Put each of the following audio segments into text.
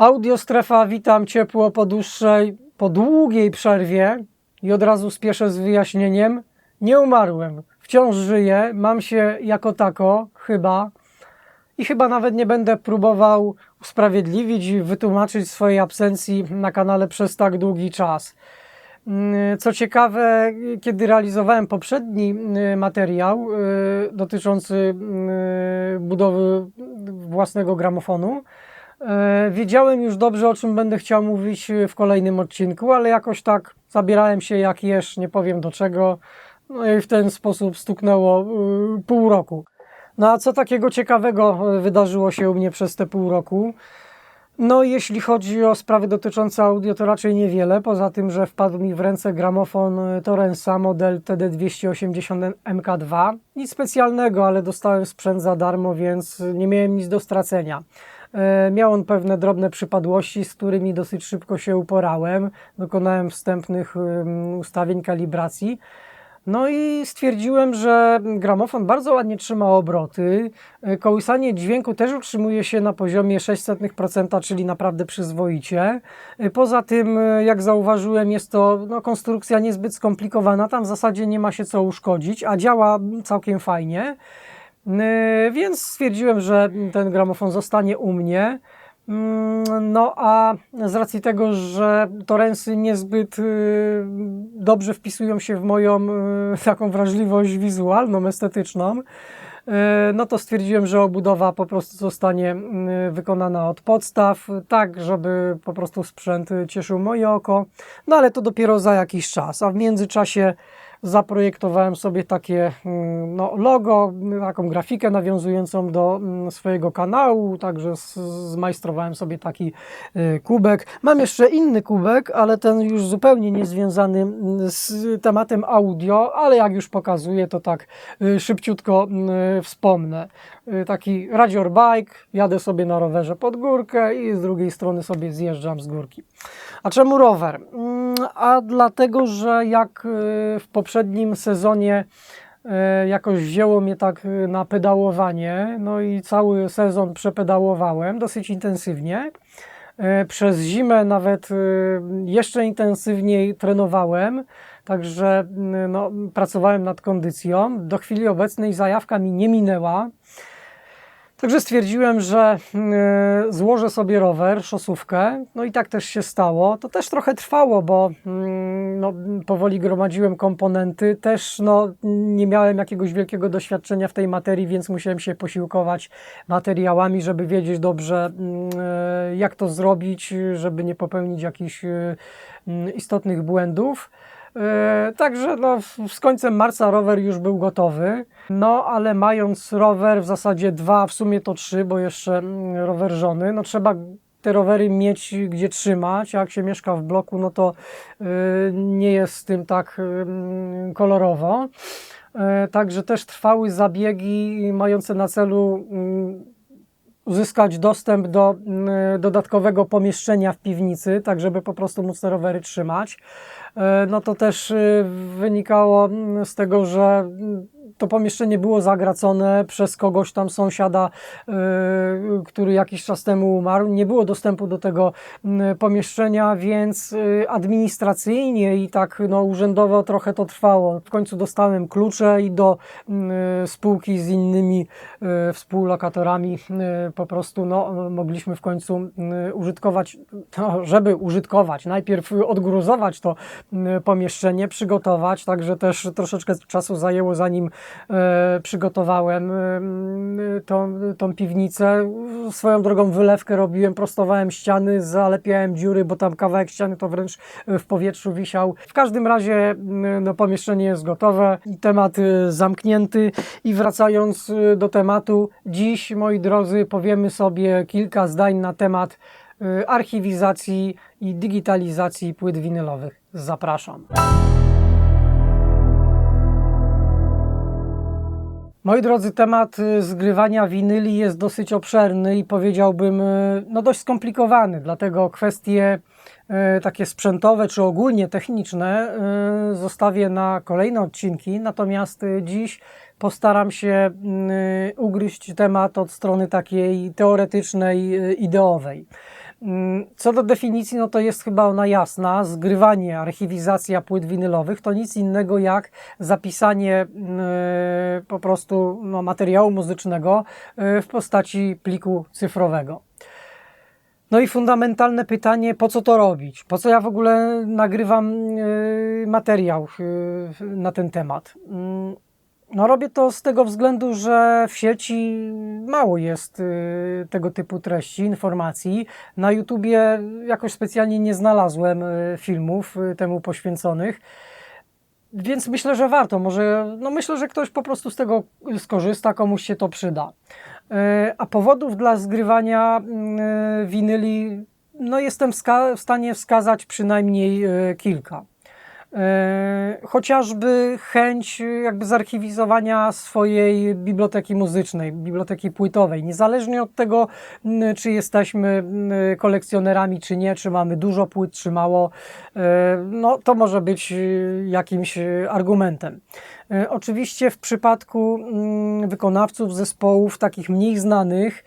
Audiostrefa, witam ciepło po dłuższej, po długiej przerwie i od razu spieszę z wyjaśnieniem. Nie umarłem, wciąż żyję, mam się jako tako, chyba. I chyba nawet nie będę próbował usprawiedliwić i wytłumaczyć swojej absencji na kanale przez tak długi czas. Mm, Co ciekawe, kiedy realizowałem poprzedni y, materiał y, dotyczący y, budowy własnego gramofonu, wiedziałem już dobrze, o czym będę chciał mówić w kolejnym odcinku, ale jakoś tak zabierałem się jak jesz, nie powiem do czego. No i w ten sposób stuknęło y, pół roku. No a co takiego ciekawego wydarzyło się u mnie przez te pół roku? No, jeśli chodzi o sprawy dotyczące audio, to raczej niewiele. Poza tym, że wpadł mi w ręce gramofon Torensa model TD280 MK2. Nic specjalnego, ale dostałem sprzęt za darmo, więc nie miałem nic do stracenia. E, Miał on pewne drobne przypadłości, z którymi dosyć szybko się uporałem. Dokonałem wstępnych ustawień kalibracji. No i stwierdziłem, że gramofon bardzo ładnie trzyma obroty. E, Kołysanie dźwięku też utrzymuje się na poziomie 0,06%, czyli naprawdę przyzwoicie. E, Poza tym, jak zauważyłem, jest to no, konstrukcja niezbyt skomplikowana. Tam w zasadzie nie ma się co uszkodzić, a działa całkiem fajnie. E, Więc stwierdziłem, że ten gramofon zostanie u mnie. Mm, No a z racji tego, że torensy niezbyt y, dobrze wpisują się w moją y, taką wrażliwość wizualną, estetyczną, no to stwierdziłem, że obudowa po prostu zostanie wykonana od podstaw, tak żeby po prostu sprzęt cieszył moje oko. No ale to dopiero za jakiś czas, a w międzyczasie zaprojektowałem sobie takie mm, no, logo, taką grafikę nawiązującą do mm, swojego kanału, także zmajstrowałem sobie taki y, kubek. Mam jeszcze inny kubek, ale ten już zupełnie niezwiązany mm, z tematem audio, ale jak już pokazuję, to tak y, szybciutko wspomnę. Y, Taki Radzior Bike, jadę sobie na rowerze pod górkę i z drugiej strony sobie zjeżdżam z górki. A czemu rower? Mm, A dlatego, że jak y, w poprzednim sezonie y, jakoś wzięło mnie tak na pedałowanie, no i cały sezon przepedałowałem dosyć intensywnie. Przez zimę nawet jeszcze intensywniej trenowałem, także no, pracowałem nad kondycją. Do chwili obecnej zajawka mi nie minęła. Także stwierdziłem, że y, złożę sobie rower, szosówkę. No i tak też się stało. To też trochę trwało, bo mm, no, powoli gromadziłem komponenty. Też no, nie miałem jakiegoś wielkiego doświadczenia w tej materii, więc musiałem się posiłkować materiałami, żeby wiedzieć dobrze, mm, y, jak to zrobić, żeby nie popełnić jakichś y, mm, istotnych błędów. E, Także no, z końcem marca rower już był gotowy. No ale mając rower w zasadzie dwa, w sumie to trzy, bo jeszcze mm, rower żony, no trzeba te rowery mieć gdzie trzymać. Jak się mieszka w bloku, no to y, nie jest z tym tak y, kolorowo. E, Także też trwały zabiegi mające na celu mm, uzyskać dostęp do mm, dodatkowego pomieszczenia w piwnicy, tak żeby po prostu móc te rowery trzymać. E, No to też y, wynikało mm, z tego, że mm, to pomieszczenie było zagracone przez kogoś tam sąsiada, y, który jakiś czas temu umarł. Nie było dostępu do tego mm, pomieszczenia, więc y, administracyjnie i tak no, urzędowo trochę to trwało. W końcu dostałem klucze i do spółki z innymi współlokatorami po prostu no, mogliśmy w końcu użytkować, no, żeby użytkować, najpierw odgruzować to pomieszczenie, przygotować, także też troszeczkę czasu zajęło zanim e, przygotowałem y, tą, tą piwnicę. Swoją drogą wylewkę robiłem, prostowałem ściany, zalepiałem dziury, bo tam kawałek ściany to wręcz w powietrzu wisiał. W każdym razie y, no, pomieszczenie jest gotowe, temat y, zamknięty i wracając y, do tematu, dziś moi drodzy powiemy sobie kilka zdań na temat y, archiwizacji i digitalizacji płyt winylowych. Zapraszam. Moi drodzy, temat y, zgrywania winyli jest dosyć obszerny i powiedziałbym y, no dość skomplikowany, dlatego kwestie y, takie sprzętowe czy ogólnie techniczne y, zostawię na kolejne odcinki, natomiast y, dziś postaram się y, ugryźć temat od strony takiej teoretycznej, y, ideowej. Mm, Co do definicji, no to jest chyba ona jasna. Zgrywanie, archiwizacja płyt winylowych to nic innego jak zapisanie mm, po prostu no, materiału muzycznego y, w postaci pliku cyfrowego. No i fundamentalne pytanie, po co to robić? Po co ja w ogóle nagrywam y, materiał y, na ten temat? Mm, No robię to z tego względu, że w sieci mało jest y, tego typu treści, informacji. Na YouTubie jakoś specjalnie nie znalazłem y, filmów y, temu poświęconych. Więc myślę, że warto. Może, no myślę, że ktoś po prostu z tego skorzysta, komuś się to przyda. A powodów dla zgrywania winyli, no jestem w stanie wskazać przynajmniej kilka. E, Chociażby chęć jakby zarchiwizowania swojej biblioteki muzycznej, biblioteki płytowej, niezależnie od tego, czy jesteśmy kolekcjonerami, czy nie, czy mamy dużo płyt, czy mało, e, no to może być e, jakimś argumentem. Oczywiście w przypadku wykonawców zespołów takich mniej znanych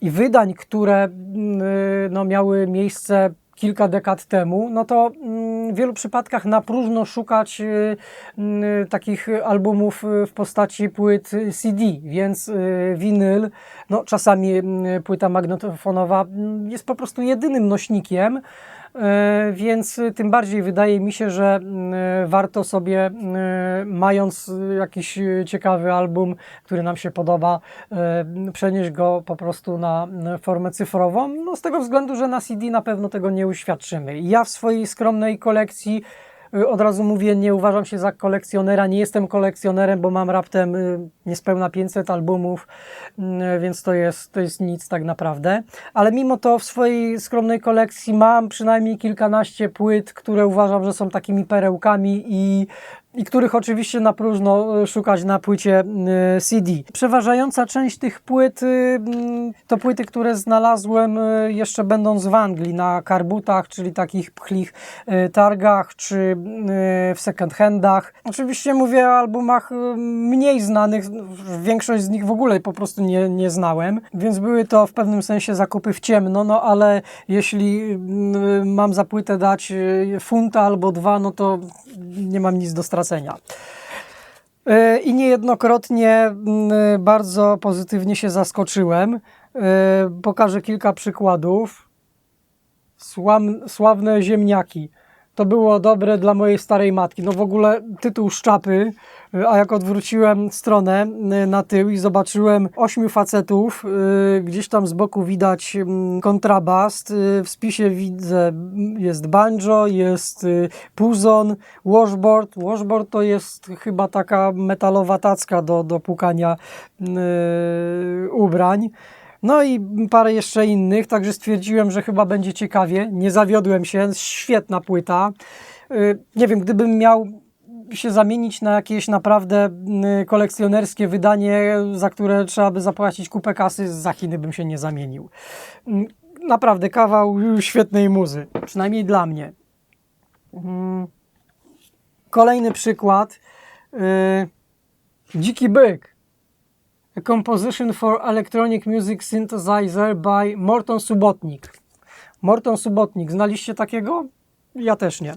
i wydań, które no, miały miejsce kilka dekad temu, no to mm, w wielu przypadkach na próżno szukać e, mm, takich albumów e, w postaci płyt CD, więc winyl, no czasami mm, płyta magnetofonowa mm, jest po prostu jedynym nośnikiem, Więc tym bardziej wydaje mi się, że mm, warto sobie, mm, mając jakiś ciekawy album, który nam się podoba, e, przenieść go po prostu na formę cyfrową. No z tego względu, że na CD na pewno tego nie uświadczymy. Ja w swojej skromnej kolekcji y, od razu mówię, nie uważam się za kolekcjonera, nie jestem kolekcjonerem, bo mam raptem y, niespełna 500 albumów, mm, więc to jest, to jest nic tak naprawdę. Ale mimo to w swojej skromnej kolekcji mam przynajmniej kilkanaście płyt, które uważam, że są takimi perełkami i i których oczywiście na próżno y, szukać na płycie y, CD. Przeważająca część tych płyt y, mm, to płyty, które znalazłem jeszcze będąc w Anglii na karbutach, czyli takich pchlich targach, czy w second handach. Oczywiście mówię o albumach mniej znanych, większość z nich w ogóle po prostu nie, nie znałem, więc były to w pewnym sensie zakupy w ciemno, no ale jeśli y, mam za płytę dać funta albo dwa, no to nie mam nic do stracenia. E, I niejednokrotnie mm, bardzo pozytywnie się zaskoczyłem. E, Pokażę kilka przykładów. Sławne ziemniaki. To było dobre dla mojej starej matki. No w ogóle tytuł szczapy, e, a jak odwróciłem stronę e, na tył i zobaczyłem ośmiu facetów, e, gdzieś tam z boku widać mm, kontrabas, e, w spisie widzę mm, jest banjo, jest puzon, washboard. Washboard to jest chyba taka metalowa tacka do, do płukania e, ubrań. No i parę jeszcze innych, także stwierdziłem, że chyba będzie ciekawie. Nie zawiodłem się, świetna płyta. Y, Nie wiem, gdybym miał się zamienić na jakieś naprawdę y, kolekcjonerskie wydanie, za które trzeba by zapłacić kupę kasy, za Chiny bym się nie zamienił. Y, Naprawdę kawał świetnej muzy, przynajmniej dla mnie. Mm. Kolejny przykład. y, Dziki byk. A Composition for Electronic Music Synthesizer by Morton Subotnik. Morton Subotnik, znaliście takiego? Ja też nie.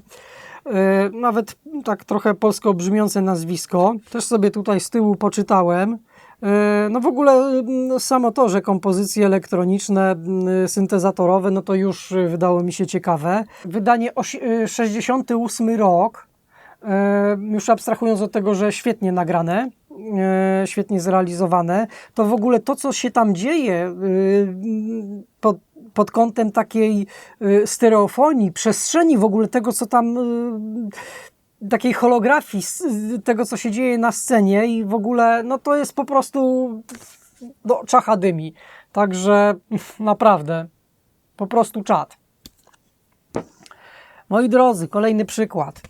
E, Nawet tak trochę polsko brzmiące nazwisko. Też sobie tutaj z tyłu poczytałem. E, No w ogóle mm, samo to, że kompozycje elektroniczne, mm, syntezatorowe, no to już wydało mi się ciekawe. Wydanie osi- y, 68 rok, E, już abstrahując od tego, że świetnie nagrane, e, świetnie zrealizowane, to w ogóle to, co się tam dzieje y, pod, pod kątem takiej stereofonii, przestrzeni w ogóle tego, co tam takiej holografii tego, co się dzieje na scenie i w ogóle, no to jest po prostu do czacha dymi. Także naprawdę, po prostu czad. Moi drodzy, kolejny przykład.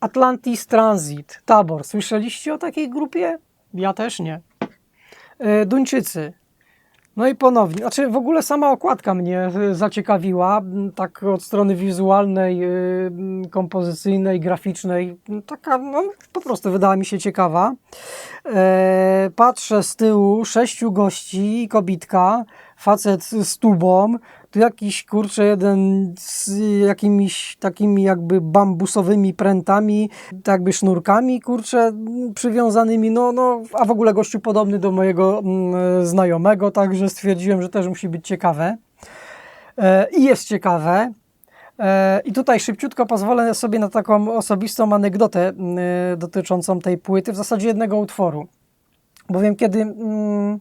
Atlantis Transit, Tabor. Słyszeliście o takiej grupie? Ja też nie. E, Duńczycy. No i ponownie, znaczy w ogóle sama okładka mnie e, zaciekawiła, tak od strony wizualnej, e, kompozycyjnej, graficznej, taka no, po prostu wydała mi się ciekawa. Patrzę z tyłu, sześciu gości i kobitka facet z tubą, tu jakiś kurczę jeden z jakimiś takimi jakby bambusowymi prętami, tak jakby sznurkami kurczę przywiązanymi, no, no a w ogóle gościu podobny do mojego mm, znajomego, także stwierdziłem, że też musi być ciekawe. E, I jest ciekawe. E, I tutaj szybciutko pozwolę sobie na taką osobistą anegdotę mm, dotyczącą tej płyty, w zasadzie jednego utworu. Bowiem kiedy mm,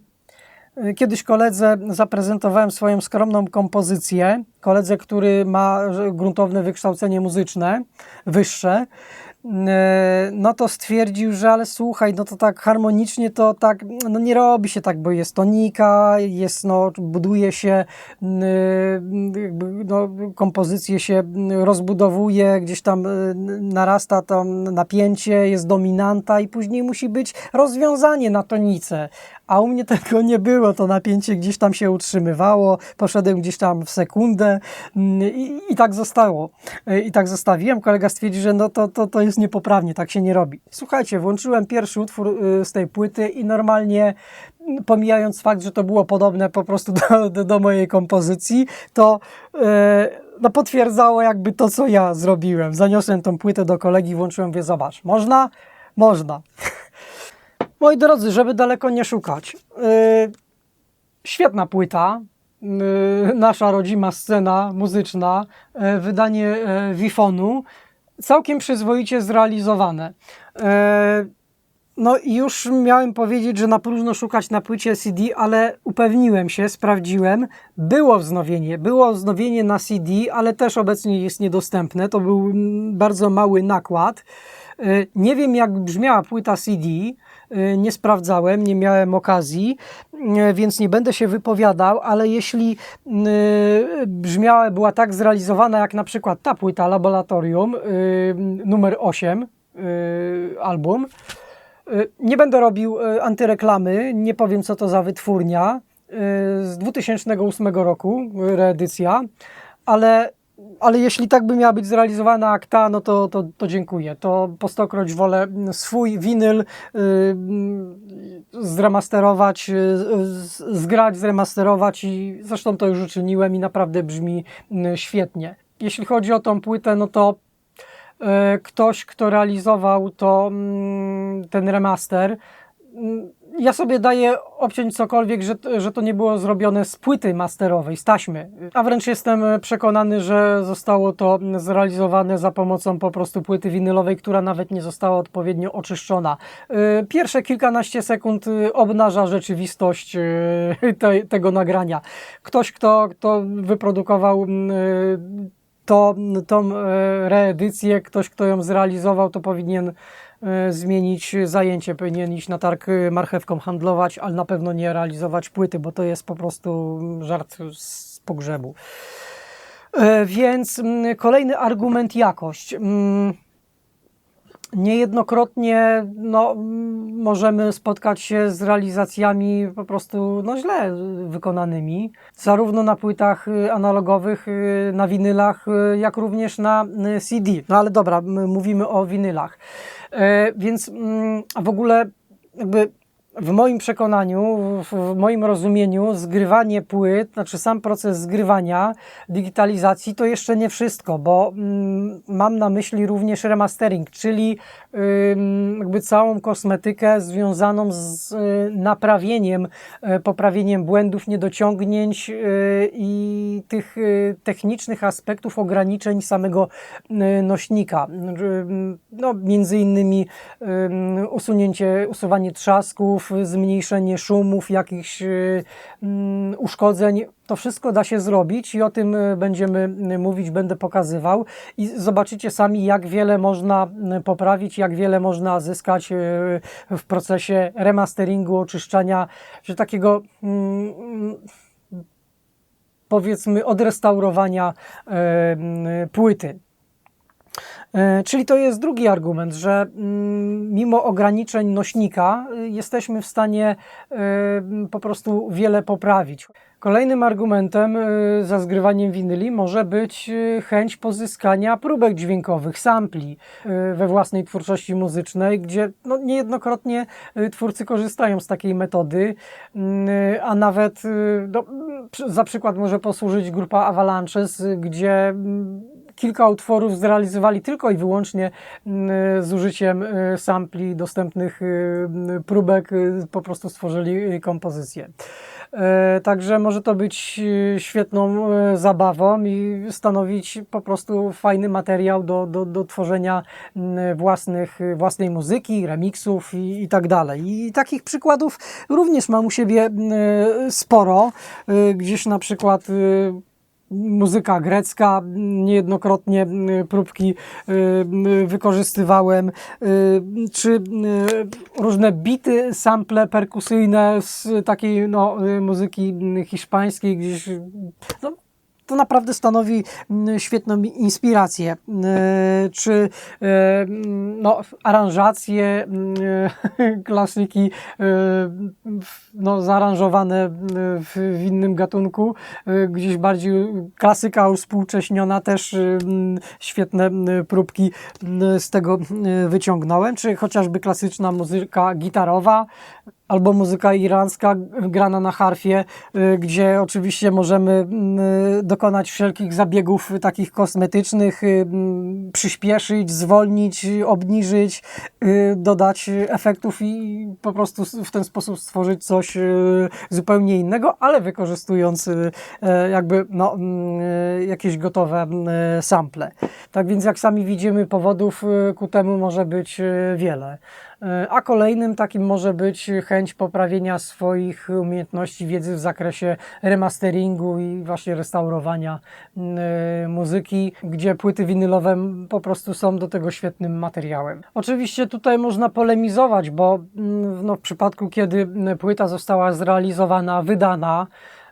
kiedyś koledze zaprezentowałem swoją skromną kompozycję, koledze, który ma gruntowne wykształcenie muzyczne, wyższe, E, no to stwierdził, że ale słuchaj, no to tak harmonicznie to tak, no nie robi się tak, bo jest tonika, jest, no, buduje się, e, no, kompozycję się rozbudowuje, gdzieś tam narasta tam napięcie, jest dominanta i później musi być rozwiązanie na tonice, a u mnie tego nie było, to napięcie gdzieś tam się utrzymywało, poszedłem gdzieś tam w sekundę i, i tak zostało. I tak zostawiłem. Kolega stwierdził, że no to, to, to jest niepoprawnie, tak się nie robi. Słuchajcie, włączyłem pierwszy utwór y, z tej płyty i normalnie pomijając fakt, że to było podobne po prostu do, do, do mojej kompozycji, to yy, no potwierdzało jakby to, co ja zrobiłem. Zaniosłem tą płytę do kolegi, włączyłem, wie, zobacz, można? Można. Moi drodzy, żeby daleko nie szukać, yy, świetna płyta, yy, nasza rodzima scena muzyczna, yy, wydanie yy, Wifonu, całkiem przyzwoicie zrealizowane. Yy, no i już miałem powiedzieć, że na próżno szukać na płycie CD, ale upewniłem się, sprawdziłem. Było wznowienie, było wznowienie na CD, ale też obecnie jest niedostępne. To był mm, bardzo mały nakład. Yy, nie wiem jak brzmiała płyta CD, Y, nie sprawdzałem, nie miałem okazji, y, więc nie będę się wypowiadał, ale jeśli y, brzmiała, była tak zrealizowana jak na przykład ta płyta Laboratorium numer 8 album, nie będę robił antyreklamy, nie powiem co to za wytwórnia z 2008 roku, reedycja, ale ale jeśli tak by miała być zrealizowana akta, no to, to, to dziękuję. To po stokroć wolę swój winyl yy, zremasterować, yy, zgrać, zremasterować i zresztą to już uczyniłem i naprawdę brzmi yy, świetnie. Jeśli chodzi o tą płytę, no to yy, ktoś, kto realizował to, ten remaster, ja sobie daję obciąć cokolwiek, że, że to nie było zrobione z płyty masterowej, z taśmy. A wręcz jestem przekonany, że zostało to zrealizowane za pomocą po prostu płyty winylowej, która nawet nie została odpowiednio oczyszczona. Y, pierwsze kilkanaście sekund y, obnaża rzeczywistość te, tego nagrania. Ktoś, kto, kto wyprodukował to, tą reedycję, ktoś, kto ją zrealizował, to powinien E, zmienić zajęcie, powinien iść na targ marchewką handlować, ale na pewno nie realizować płyty, bo to jest po prostu żart z pogrzebu. E, więc mm, kolejny argument jakość. Niejednokrotnie no, możemy spotkać się z realizacjami po prostu no, źle wykonanymi, zarówno na płytach analogowych, na winylach, jak również na CD. No ale dobra, mówimy o winylach. E, więc mm, w ogóle jakby w moim przekonaniu, w moim rozumieniu, zgrywanie płyt, znaczy sam proces zgrywania, digitalizacji to jeszcze nie wszystko, bo mm, mam na myśli również remastering, czyli jakby całą kosmetykę związaną z y, naprawieniem, y, poprawieniem błędów, niedociągnięć y, i tych technicznych aspektów ograniczeń samego nośnika. No, między innymi usunięcie, usuwanie trzasków, zmniejszenie szumów, jakichś uszkodzeń to wszystko da się zrobić i o tym e, będziemy e, mówić, będę pokazywał i zobaczycie sami, jak wiele można e, poprawić, jak wiele można zyskać w procesie remasteringu, oczyszczania, że takiego mm, powiedzmy odrestaurowania płyty. E, Czyli to jest drugi argument, że mm, mimo ograniczeń nośnika y, jesteśmy w stanie y, po prostu wiele poprawić. Kolejnym argumentem y, za zgrywaniem winyli może być y, chęć pozyskania próbek dźwiękowych, sampli we własnej twórczości muzycznej, gdzie no, niejednokrotnie twórcy korzystają z takiej metody, y, a nawet no, za przykład może posłużyć grupa Avalanches, gdzie mm, kilka utworów zrealizowali tylko i wyłącznie mm, z użyciem y, sampli dostępnych y, y, próbek, po prostu stworzyli kompozycję. E, Także może to być świetną e, zabawą i stanowić po prostu fajny materiał do, do, do tworzenia mm, własnych, własnej muzyki, remixów i, i tak dalej. I takich przykładów również mam u siebie mm, sporo. Y, Gdzieś na przykład muzyka grecka, niejednokrotnie y, próbki y, y, wykorzystywałem, czy różne bity, sample perkusyjne z takiej no, muzyki hiszpańskiej, gdzieś no, to naprawdę stanowi mm, świetną inspirację. Y, Czy y, mm, no, aranżacje klasyki w- no, zaaranżowane w, innym gatunku, y, gdzieś bardziej klasyka uspółcześniona, też mm, świetne próbki z tego wyciągnąłem, czy chociażby klasyczna muzyka gitarowa, albo muzyka g- grana na harfie, y, gdzie oczywiście możemy y, dokonać wszelkich zabiegów takich kosmetycznych, y, przyspieszyć, zwolnić, obniżyć, dodać efektów i po prostu w ten sposób stworzyć coś zupełnie innego, ale wykorzystując e, jakby no, jakieś gotowe sample. Tak więc jak sami widzimy, powodów ku temu może być wiele. E, A kolejnym takim może być chęć poprawienia swoich umiejętności, wiedzy w zakresie remasteringu i właśnie restaurowania e, muzyki, gdzie płyty winylowe po prostu są do tego świetnym materiałem. Oczywiście tutaj można polemizować, bo no, w przypadku, kiedy płyta została zrealizowana, wydana,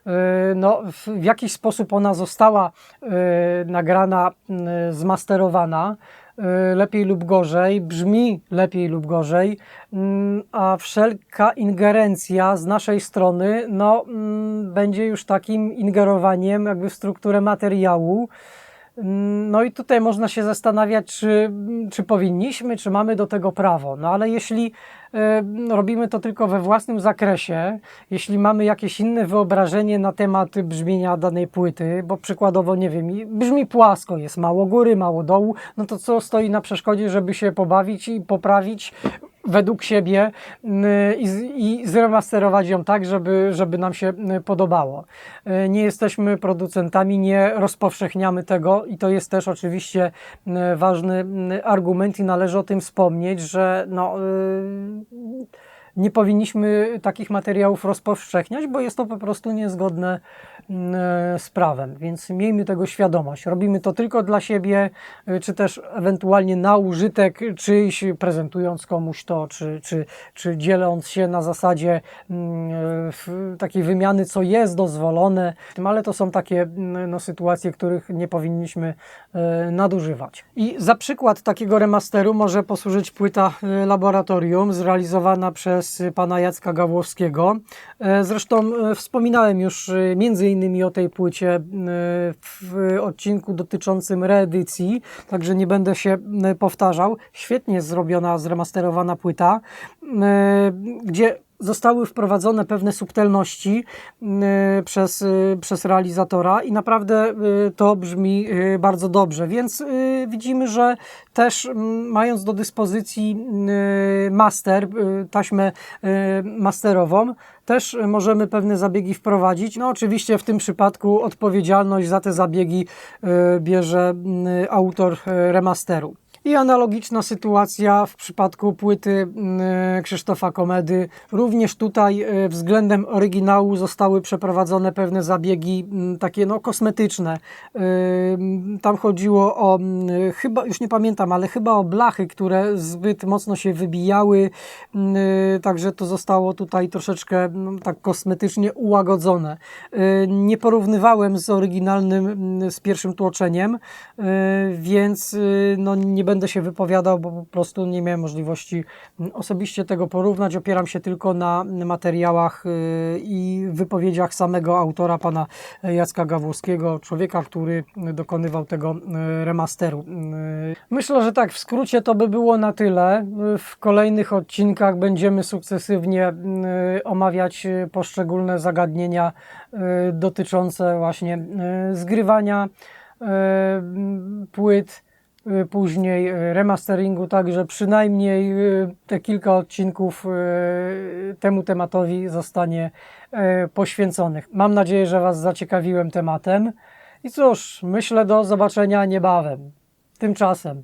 e, no, w, jakiś sposób ona została nagrana, zmasterowana, lepiej lub gorzej, brzmi lepiej lub gorzej, mm, a wszelka ingerencja z naszej strony no, mm, będzie już takim ingerowaniem jakby w strukturę materiału. No i tutaj można się zastanawiać, czy, czy powinniśmy, czy mamy do tego prawo. No ale jeśli e, robimy to tylko we własnym zakresie, jeśli mamy jakieś inne wyobrażenie na temat brzmienia danej płyty, bo przykładowo, nie wiem, brzmi płasko, jest mało góry, mało dołu, no to co stoi na przeszkodzie, żeby się pobawić i poprawić według siebie i, i zremasterować ją tak, żeby, żeby nam się podobało. E, Nie jesteśmy producentami, nie rozpowszechniamy tego i to jest też oczywiście ważny argument i należy o tym wspomnieć, że no, y, nie powinniśmy takich materiałów rozpowszechniać, bo jest to po prostu niezgodne z prawem, więc miejmy tego świadomość. Robimy to tylko dla siebie, y, czy też ewentualnie na użytek czyjś, prezentując komuś to, czy, czy, czy dzieląc się na zasadzie mm, w takiej wymiany, co jest dozwolone, ale to są takie mm, no, sytuacje, których nie powinniśmy e, nadużywać. I za przykład takiego remasteru może posłużyć płyta e, Laboratorium, zrealizowana przez pana Jacka Gawłowskiego. Zresztą wspominałem już między innymi o tej płycie w odcinku dotyczącym reedycji, także nie będę się powtarzał. Świetnie zrobiona, zremasterowana płyta, gdzie zostały wprowadzone pewne subtelności y, przez, y, przez realizatora i naprawdę y, to brzmi bardzo dobrze. Więc widzimy, że też mm, mając do dyspozycji master, taśmę masterową, też możemy pewne zabiegi wprowadzić. No oczywiście w tym przypadku odpowiedzialność za te zabiegi bierze autor remasteru. I analogiczna sytuacja w przypadku płyty mm, Krzysztofa Komedy. Również tutaj e, względem oryginału zostały przeprowadzone pewne zabiegi mm, takie no, kosmetyczne. Ym, Tam chodziło o, mm, chyba, już nie pamiętam, ale chyba o blachy, które zbyt mocno się wybijały, mm, także to zostało tutaj troszeczkę no, tak kosmetycznie ułagodzone. Nie porównywałem z oryginalnym, mm, z pierwszym tłoczeniem, więc no, nie będę się wypowiadał, bo po prostu nie miałem możliwości mm, osobiście tego porównać. Opieram się tylko na materiałach y, i wypowiedziach samego autora, pana Jacka Gawłowskiego, człowieka, który dokonywał tego y, remasteru. Y, Myślę, że tak, w skrócie to by było na tyle. W kolejnych odcinkach będziemy sukcesywnie omawiać poszczególne zagadnienia dotyczące właśnie zgrywania płyt, później y, remasteringu, także przynajmniej y, te kilka odcinków y, temu tematowi zostanie y, poświęconych. Mam nadzieję, że Was zaciekawiłem tematem. I cóż, myślę do zobaczenia niebawem. Tymczasem